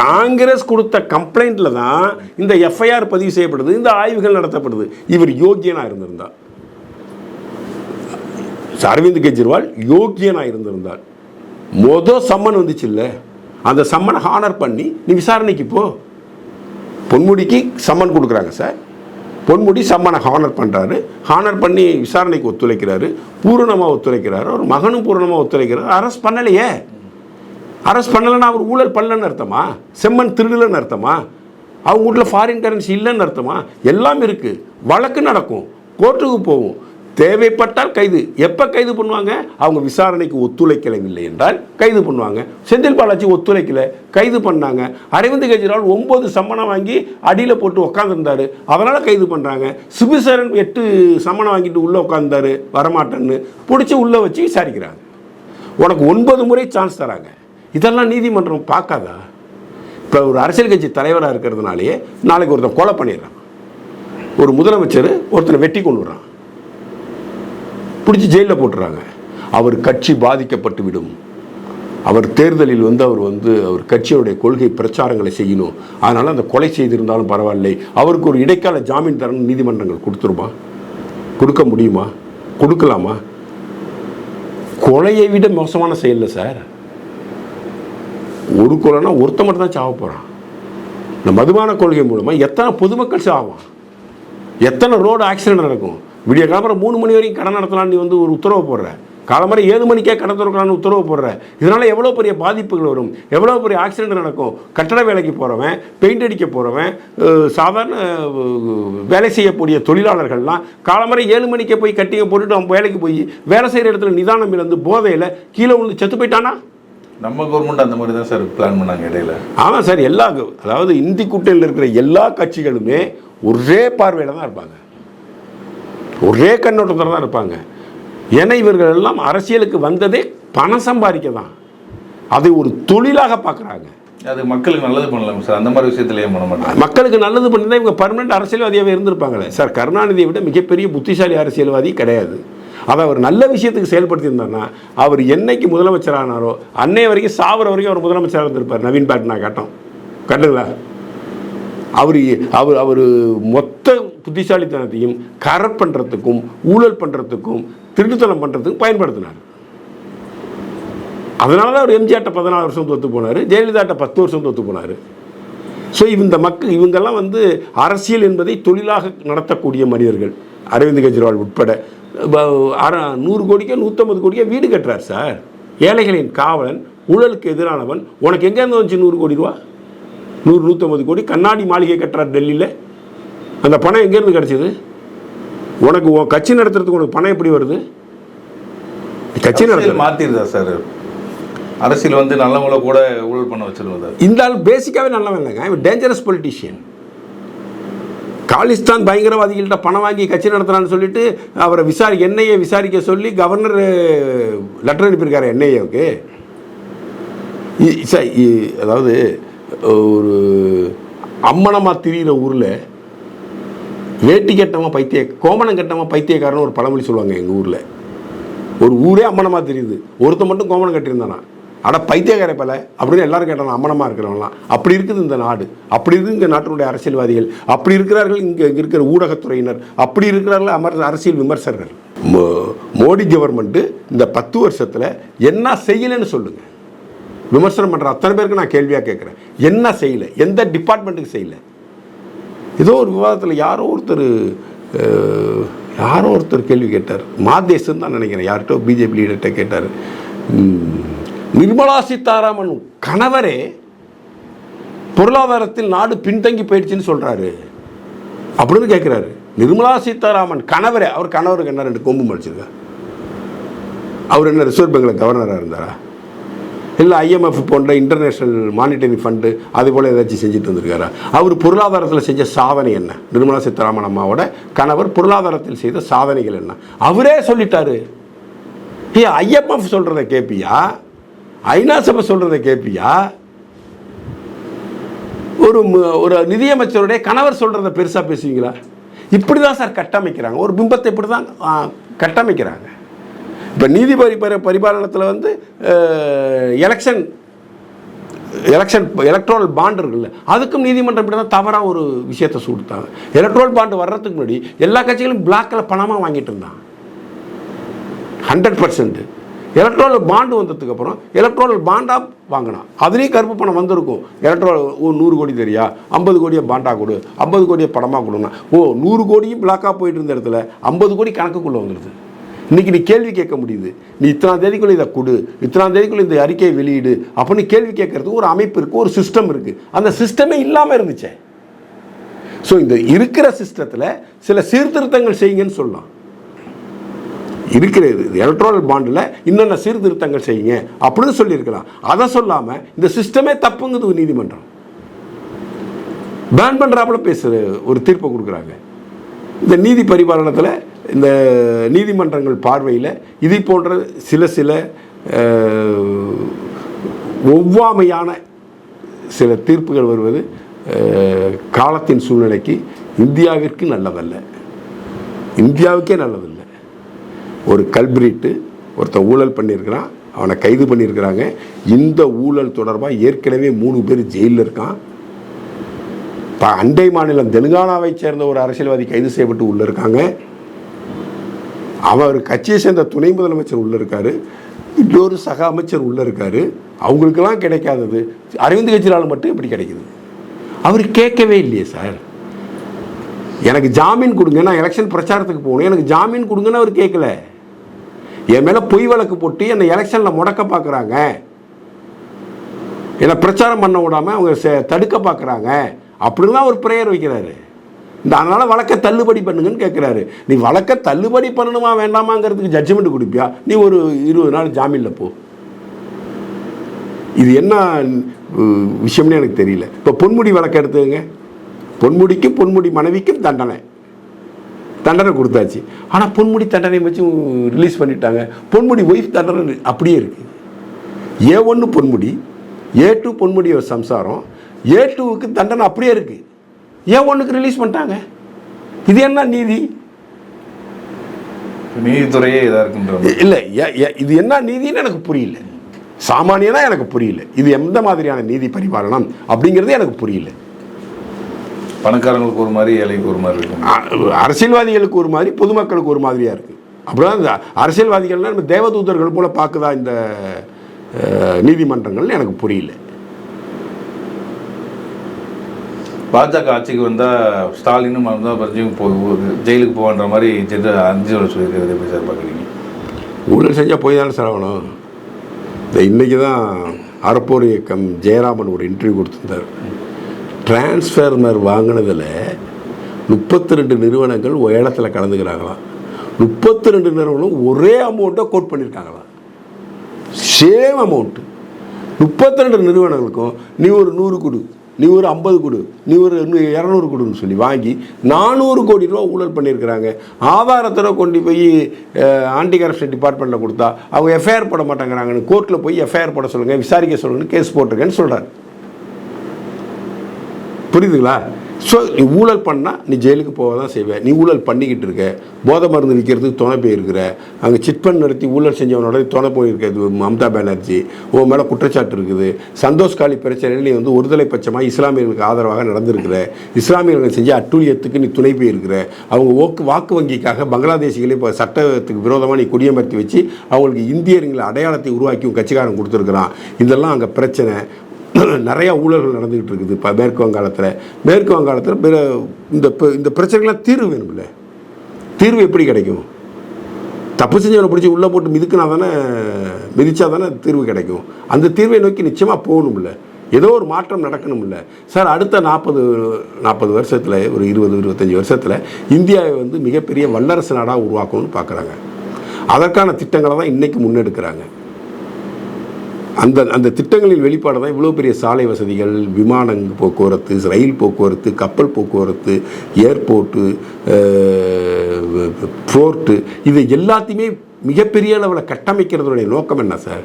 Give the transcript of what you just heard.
காங்கிரஸ் கொடுத்த கம்ப்ளைண்ட்டில் தான் இந்த எஃப்ஐஆர் பதிவு செய்யப்படுது இந்த ஆய்வுகள் நடத்தப்படுது. இவர் யோக்கியனா இருந்திருந்தார். அரவிந்த் கெஜ்ரிவால் யோக்கியனா இருந்திருந்தார். மொதல் சம்மன் வந்துச்சு இல்லை அந்த சம்மனை ஹானர் பண்ணி நீ விசாரணைக்கு போ. பொன்முடிக்கு சம்மன் கொடுக்குறாங்க சார். பொன்முடி சம்மனை ஹானர் பண்ணுறாரு ஹானர் பண்ணி விசாரணைக்கு ஒத்துழைக்கிறாரு. பூரணமாக ஒத்துழைக்கிறாரு. ஒரு மகனும் பூரணமாக ஒத்துழைக்கிறாரு. அரெஸ்ட் பண்ணலையே. அரெஸ்ட் பண்ணலைன்னா அவர் ஊழல் பண்ணலன்னு அர்த்தமா? செம்மன் திருடலன்னு அர்த்தமா? அவங்க வீட்டில் ஃபாரின் கரன்சி இல்லைன்னு அர்த்தமா? எல்லாம் இருக்குது வழக்கு நடக்கும். கோர்ட்டுக்கு போகும் தேவைப்பட்டால் கைது. எப்போ கைது பண்ணுவாங்க? அவங்க விசாரணைக்கு ஒத்துழைக்கவில்லை என்றால் கைது பண்ணுவாங்க. செந்தில் பாலாஜி ஒத்துழைக்கல. கைது பண்ணாங்க. அரவிந்த் கெஜ்ரிவால் ஒம்பது சம்மணம் வாங்கி அடியில் போட்டு உட்காந்துருந்தாரு அதனால் கைது பண்ணுறாங்க சுபிசரன் எட்டு சம்மணம் வாங்கிட்டு உள்ளே உட்காந்துருந்தாரு வரமாட்டேன்னு பிடிச்சி உள்ளே வச்சு விசாரிக்கிறாங்க. உனக்கு ஒன்பது முறை சான்ஸ் தராங்க. இதெல்லாம் நீதிமன்றம் பார்க்காதா? இப்போ ஒரு அரசியல் கட்சி தலைவராக இருக்கிறதுனாலேயே நாளைக்கு ஒருத்தன் கொலை பண்ணிடுறான். ஒரு முதலமைச்சர் ஒருத்தனை வெட்டி கொண்டு வர்றான். பிடிச்சி ஜெயிலில் போட்டுறாங்க. அவர் கட்சி பாதிக்கப்பட்டு விடும். அவர் தேர்தலில் வந்து அவர் வந்து அவர் கட்சியுடைய கொள்கை பிரச்சாரங்களை செய்யணும். அதனால் அந்த கொலை செய்திருந்தாலும் பரவாயில்லை. அவருக்கு ஒரு இடைக்கால ஜாமீன் தரணும் நீதிமன்றங்கள் கொடுத்துருமா? கொடுக்க முடியுமா? கொடுக்கலாமா? கொலையை விட மோசமான செயலில் சார். கொடுக்கலன்னா ஒருத்த மட்டும் தான் சாவ போகிறான் இந்த மதுபான கொள்கை மூலமாக எத்தனை பொதுமக்கள் சாவான்? எத்தனை ரோடு ஆக்சிடென்ட் நடக்கும்? விடிய காலம்பரம் மூணு மணி வரைக்கும் கடை நடத்தலாம் நீ வந்து ஒரு உத்தரவு போடுற. காலம்பரம் ஏழு மணிக்கே கடை திறக்கலாம்னு உத்தரவு போடுற. இதனால் எவ்வளோ பெரிய பாதிப்புகள் வரும்? எவ்வளோ பெரிய ஆக்சிடென்ட் நடக்கும்? கட்டட வேலைக்கு போகிறவன் பெயிண்ட் அடிக்க போகிறவன் சாதாரண வேலை செய்யக்கூடிய தொழிலாளர்கள்லாம் காலம்பரை ஏழு மணிக்கே போய் கட்டிங்க போட்டுட்டு அவன் வேலைக்கு போய் வேலை செய்கிற இடத்துல நிதானம் இருந்து போதையில் கீழே விழுந்து செத்து போயிட்டானா? நம்ம கவர்மெண்ட் அந்த மாதிரி தான் சார் பிளான் பண்ணாங்க இடையில. ஆமாம் சார் எல்லா அதாவது இந்தி கூட்டணியில் இருக்கிற எல்லா கட்சிகளுமே ஒரே பார்வையில் தான் இருப்பாங்க. ஒரே கண்ணோட்டத்தில் தான் இருப்பாங்க. ஏன்னா இவர்கள் எல்லாம் அரசியலுக்கு வந்ததே பணம் சம்பாதிக்க தான். அதை ஒரு தொழிலாக பார்க்குறாங்க. அது மக்களுக்கு நல்லது பண்ணலாம் சார் அந்த மாதிரி விஷயத்துல ஏன் பண்ண மாட்டாங்க? மக்களுக்கு நல்லது பண்ணி தான் இவங்க பர்மனெண்ட் அரசியல்வாதியாகவே இருந்திருப்பாங்களே. சார் கருணாநிதியை விட மிகப்பெரிய புத்திசாலி அரசியல்வாதி கிடையாது. அதை அவர் நல்ல விஷயத்துக்கு செயல்படுத்தியிருந்தாருன்னா அவர் என்னைக்கு முதலமைச்சரானாரோ அன்னை வரைக்கும் சாவர வரைக்கும் அவர் முதலமைச்சராக இருந்திருப்பார் நவீன் பாட்னா கட்டம். கட்டுங்களா அவர் அவர் அவர் மொத்த புத்திசாலித்தனத்தையும் கரப்ட் பண்ணுறதுக்கும் ஊழல் பண்ணுறதுக்கும் திருட்டுத்தனம் பண்ணுறதுக்கும் பயன்படுத்தினார். அதனால தான் அவர் எம்ஜிஆர்ட்ட பதினாலு வருஷம் தோற்று போனார் ஜெயலலிதாட்ட பத்து வருஷம் தோற்று போனார். ஸோ இந்த மக்கள் இவங்கெல்லாம் வந்து அரசியல் என்பதை தொழிலாக நடத்தக்கூடிய மனிதர்கள். அரவிந்த் கெஜ்ரிவால் உட்பட நூறு கோடிக்கோ நூற்றம்பது கோடிக்கோ வீடு கட்டுறார் சார். ஏழைகளின் காவலன் ஊழலுக்கு எதிரானவன். உனக்கு எங்கேருந்து வந்துச்சு நூறு கோடி ரூபா? நூறு நூற்றம்பது கோடி. கண்ணாடி மாளிகை கட்டுறார் டெல்லியில். அந்த பணம் எங்கேருந்து கிடச்சிது? உனக்கு உன் கட்சி நடத்துறதுக்கு உனக்கு பணம் எப்படி வருது? கட்சி நடத்துற மாத்திருதா சார்? அரசியல் வந்து நல்லவங்கள கூட ஊழல் பண்ண வச்சிருந்தது இந்த ஆள் பேசிக்காவே நல்லவன் இல்லைங்க இவன் டேஞ்சரஸ் பொலிட்டீஷியன் காலிஸ்தான் பயங்கரவாதிகள்கிட்ட பணம் வாங்கி கட்சி நடத்துறான்னு சொல்லிட்டு அவரை விசாரி என்ஐஏ விசாரிக்க சொல்லி கவர்னர் லெட்டர் அனுப்பியிருக்காரு என்ஐஏவுக்கு. அதாவது ஒரு அம்மனமாக திரிகிற ஊரில் வேட்டி கட்டமாக பைத்திய கோமணம் கட்டமாக பைத்தியக்காரன்னு ஒரு பழமொழி சொல்லுவாங்க எங்கள் ஊரில். ஒரு ஊரே அம்மனமாக தெரியுது. ஒருத்தன் மட்டும் கோமணம் கட்டியிருந்தானா? அட பைத்தியக்கார பல அப்படின்னு எல்லாரும் கேட்டாங்க அம்மனமாக இருக்கிறவங்களாம் அப்படி இருக்குது இந்த நாடு. அப்படி இருக்குது இங்கே நாட்டினுடைய அரசியல்வாதிகள். அப்படி இருக்கிறார்கள் இங்கே இங்கே இருக்கிற ஊடகத்துறையினர். அப்படி இருக்கிறார்கள் அமர் அரசியல் விமர்சகர்கள். மோடி கவர்மெண்ட்டு இந்த பத்து வருஷத்தில் என்ன செய்யலைன்னு சொல்லுங்கள் விமர்சனம் பண்ணுற அத்தனை பேருக்கு நான் கேள்வியாக கேட்குறேன். என்ன செய்யலை? எந்த டிபார்ட்மெண்ட்டுக்கு செய்யலை? ஏதோ ஒரு விவாதத்தில் யாரோ ஒருத்தர் யாரோ ஒருத்தர் கேள்வி கேட்டார். மாதேசன் தான் நினைக்கிறேன். யார்கிட்ட பிஜேபி லீடர்கிட்ட கேட்டார். நிர்மலா சீதாராமன் கணவரே பொருளாதாரத்தில் நாடு பின்தங்கி போயிடுச்சுன்னு சொல்கிறாரு அப்படின்னு கேட்குறாரு நிர்மலா சீதாராமன் கணவரே அவர் கணவருக்கு என்ன ரெண்டு கொம்பு மடிச்சிருக்கா? அவர் என்ன ரிசர்வ் பேங்கில் கவர்னராக இருந்தாரா? இல்லை ஐஎம்எஃப் போன்ற இன்டர்நேஷ்னல் மானிட்டரி ஃபண்டு அது போல் ஏதாச்சும் செஞ்சுட்டு வந்திருக்காரா? அவர் பொருளாதாரத்தில் செஞ்ச சாதனை என்ன? நிர்மலா சீதாராமன் அம்மாவோட கணவர் பொருளாதாரத்தில் செய்த சாதனைகள் என்ன? அவரே சொல்லிட்டாரு. ஏ ஐஎம்எஃப் சொல்கிறத கேட்பியா ஐநா சபை சொல்கிறத கேட்பியா ஒரு ஒரு நிதியமைச்சருடைய கணவர் சொல்கிறத பெருசாக பேசுவீங்களா? இப்படி தான் சார் கட்டமைக்கிறாங்க. ஒரு பிம்பத்தை இப்படி தான் கட்டமைக்கிறாங்க. இப்போ நீதிபதி பரி பரிபாலனத்தில் வந்து எலெக்ஷன் எலெக்ஷன் எலக்ட்ரல் பாண்ட் இருக்குல்ல அதுக்கும் நீதிமன்றம் இப்படி தான் தவறாக ஒரு விஷயத்தை சுடுத்தாங்க. எலக்ட்ரல் பாண்டு வர்றதுக்கு முன்னாடி எல்லா கட்சிகளும் பிளாக்கில் பணமாக வாங்கிட்டு இருந்தான் ஹண்ட்ரட் பர்சன்ட்டு எலக்ட்ரானல் பாண்டு வந்ததுக்கப்புறம் எலக்ட்ரானல் பாண்டாக வாங்கினான். அதுலேயும் கருப்பு பணம் வந்திருக்கும். எலக்ட்ரால் ஓ நூறு கோடி தெரியா? ஐம்பது கோடியை பாண்டா கொடு. ஐம்பது கோடியை படமாக கொடுனா ஓ நூறு கோடியும் பிளாக்காக போயிட்டு இருந்த இடத்துல ஐம்பது கோடி கணக்குக்குள்ளே வந்துடுது இன்னைக்கு நீ கேள்வி கேட்க முடியுது. நீ இத்தனாம் தேதிக்குள்ளே இதை கொடு. இத்தனாம் தேதிக்குள்ளே இந்த அறிக்கையை வெளியிடு. அப்படின்னு கேள்வி கேட்கறதுக்கு ஒரு அமைப்பு இருக்குது ஒரு சிஸ்டம் இருக்குது அந்த சிஸ்டமே இல்லாமல் இருந்துச்சே. ஸோ இந்த இருக்கிற சிஸ்டத்தில் சில சீர்திருத்தங்கள் செய்யுங்கன்னு சொல்லலாம். இருக்கிறது. எலக்ட்ரானிக் பாண்டில் இன்னென்ன சீர்திருத்தங்கள் செய்யுங்க. அப்படின்னு சொல்லியிருக்கலாம். அதை சொல்லாமல் இந்த சிஸ்டமே தப்புங்குது நீதிமன்றம். பேன் பண்ணுறாப்புல பேசுகிற ஒரு தீர்ப்பை கொடுக்குறாங்க. இந்த நீதி பரிபாலனத்தில் இந்த நீதிமன்றங்கள் பார்வையில் இதை போன்ற சில சில ஒவ்வாமையான சில தீர்ப்புகள் வருவது காலத்தின் சூழ்நிலைக்கு இந்தியாவிற்கு நல்லதல்ல. இந்தியாவுக்கே நல்லதில்லை. ஒரு கல்பிரிட்டு ஒருத்தன் ஊழல் பண்ணியிருக்கிறான் அவனை கைது பண்ணியிருக்கிறாங்க. இந்த ஊழல் தொடர்பாக ஏற்கனவே மூணு பேர் ஜெயிலில் இருக்கான். இப்போ அண்டை மாநிலம் தெலுங்கானாவை சேர்ந்த ஒரு அரசியல்வாதி கைது செய்யப்பட்டு உள்ளே இருக்காங்க. அவர் கட்சியை சேர்ந்த துணை முதலமைச்சர் உள்ளே இருக்காரு. இன்னொரு சக அமைச்சர் உள்ளே இருக்காரு. அவங்களுக்கெல்லாம் கிடைக்காதது. அரவிந்த் கெஜ்ரிவால் மட்டும் இப்படி கிடைக்குது. அவர் கேட்கவே இல்லையே சார். எனக்கு ஜாமீன் கொடுங்க நான் எலெக்ஷன் பிரச்சாரத்துக்கு போகணும். எனக்கு ஜாமீன் கொடுங்கன்னு அவர் கேட்கல என் மேலே பொய் வழக்கு போட்டு என்னை எலெக்ஷனில் முடக்க பார்க்குறாங்க என்னை பிரச்சாரம் பண்ண விடாமல் அவங்க தடுக்க பார்க்குறாங்க அப்படிலாம் அவர் ஒரு ப்ரேயர் வைக்கிறாரு. இந்த அதனால் வழக்கை தள்ளுபடி பண்ணுங்கன்னு கேட்குறாரு நீ வழக்கை தள்ளுபடி பண்ணணுமா வேண்டாமாங்கிறதுக்கு ஜட்ஜ்மெண்ட் கொடுப்பியா? நீ ஒரு இருபது நாள் ஜாமீனில் போ. இது என்ன விஷயம்னு எனக்கு தெரியல. இப்போ பொன்முடி வழக்கு எடுத்துங்க பொன்முடிக்கும் பொன்முடி மனைவிக்கும் தண்டனை. தண்டனை கொடுத்தாச்சு. ஆனால் பொன்முடி தண்டனை வச்சு ரிலீஸ் பண்ணிட்டாங்க. பொன்முடி ஒய்ஃப் தண்டனை அப்படியே இருக்கு. ஏ ஒன்று பொன்முடி ஏ டூ பொன்முடி சம்சாரம். ஏ டூவுக்கு தண்டனை அப்படியே இருக்கு. ஏ ஒன்றுக்கு ரிலீஸ் பண்ணிட்டாங்க. இது என்ன நீதி? நீதித்துறையே இதாக இருக்குன்ற இல்லை இது என்ன நீதின்னு எனக்கு புரியல. சாமானியனா எனக்கு புரியல. இது எந்த மாதிரியான நீதி பரிபாலனம் அப்படிங்கிறது எனக்கு புரியல. பணக்காரங்களுக்கு ஒரு மாதிரி ஏழைக்கு ஒரு மாதிரி இருக்கும். அரசியல்வாதிகளுக்கு ஒரு மாதிரி பொதுமக்களுக்கு ஒரு மாதிரியா இருக்கு. அப்படிதான் இந்த அரசியல்வாதிகள்லாம் நம்ம தேவதூதர்கள் போல பார்க்குதா இந்த நீதிமன்றங்கள்னு எனக்கு புரியல. பாஜக ஆட்சிக்கு வந்தால் ஸ்டாலினும் அமிதாப் பச்சனும் போ ஜெயிலுக்கு போவான்ற மாதிரி ஜெட்டு அஞ்சு வருஷம் சொல்லியிருக்கிறது எப்படி சார் பார்க்குறீங்க ஊழல் செஞ்சால் போய் தானே செலவணும் இந்த இன்றைக்கி தான் அறப்போர் இயக்கம் ஜெயராமன் ஒரு இன்டர்வியூ கொடுத்துருந்தார். டிரான்ஸ்ஃபார்மர் வாங்கினதில் முப்பத்தி ரெண்டு நிறுவனங்கள் ஏலத்தில் கலந்துக்கிறாங்களாம். முப்பத்தி ரெண்டு நிறுவனம் ஒரே அமௌண்ட்டை கோட் பண்ணியிருக்காங்களாம் சேம் அமௌண்ட்டு முப்பத்தி ரெண்டு நிறுவனங்களுக்கும் நீ ஒரு நூறு கொடு நீ ஒரு ஐம்பது கொடு நீ ஒரு இரநூறு கொடுன்னு சொல்லி வாங்கி நானூறு கோடி ரூபா ஊழல் பண்ணியிருக்கிறாங்க ஆதாரத்தோட கொண்டு போய் ஆன்டி கரப்ஷன் டிபார்ட்மெண்ட்டில் கொடுத்தா அவங்க எஃப்ஐஆர் போட மாட்டேங்கிறாங்கன்னு கோர்ட்டில் போய் எஃப்ஐஆர் போட சொல்லுங்கள் விசாரிக்க சொல்லுங்கன்னு கேஸ் போட்டிருக்கேன்னு சொல்கிறார் புரியுதுங்களா? ஸோ நீ ஊழல் பண்ணால் நீ ஜெயிலுக்கு போக தான் செய்வேன் நீ ஊழல் பண்ணிக்கிட்டு இருக்க. போதை மருந்து விற்கிறதுக்கு துணை போயிருக்கிற. அங்கே சிட்பண்ட் நடத்தி ஊழல் செஞ்சவனோட துணை போயிருக்கிறது மம்தா பானர்ஜி. உன் மேலே குற்றச்சாட்டு இருக்குது. சந்தோஷ் காலி பிரச்சனையில் நீ வந்து ஒருதலை பட்சமாக இஸ்லாமியர்களுக்கு ஆதரவாக நடந்திருக்கிற. இஸ்லாமியர்கள் செஞ்ச அட்டூழியத்துக்கு நீ துணை போயிருக்கிற. அவங்க ஓக்கு வாக்கு வங்கிக்காக பங்களாதேசிகளே இப்போ சட்டத்துக்கு விரோதமாக நீ குடியமர்த்தி வச்சு அவங்களுக்கு இந்தியர்களை அடையாளத்தை உருவாக்கி உன் கட்சிக்காரன் கொடுத்துருக்குறான். இதெல்லாம் அங்கே பிரச்சனை. நிறையா ஊழல்கள் நடந்துக்கிட்டு இருக்குது. இப்போ மேற்கு வங்காளத்தில். மேற்கு வங்காளத்தில் பிற இந்த இந்த பிரச்சனைகள்லாம் தீர்வு வேணும்ல. தீர்வு எப்படி கிடைக்கும்? தப்பு செஞ்சவனை பிடிச்சி உள்ளே போட்டு மிதுக்குனா தானே மிதிச்சா தானே தீர்வு கிடைக்கும். அந்த தீர்வை நோக்கி நிச்சயமாக போகணும்ல. ஏதோ ஒரு மாற்றம் நடக்கணும்ல. சார் அடுத்த நாற்பது நாற்பது வருஷத்தில் ஒரு இருபது இருபத்தஞ்சி வருஷத்தில் இந்தியாவை வந்து மிகப்பெரிய வல்லரசு நாடாக உருவாக்கணும்னு பார்க்குறாங்க அதற்கான திட்டங்களை தான் இன்றைக்கி முன்னெடுக்கிறாங்க. அந்த அந்த திட்டங்களின் வெளிப்பாடு தான் இவ்வளோ பெரிய சாலை வசதிகள் விமான போக்குவரத்து ரயில் போக்குவரத்து கப்பல் போக்குவரத்து ஏர்போர்ட்டு போர்ட்டு இது எல்லாத்தையுமே மிகப்பெரிய அளவில் கட்டமைக்கிறதுடைய நோக்கம் என்ன சார்?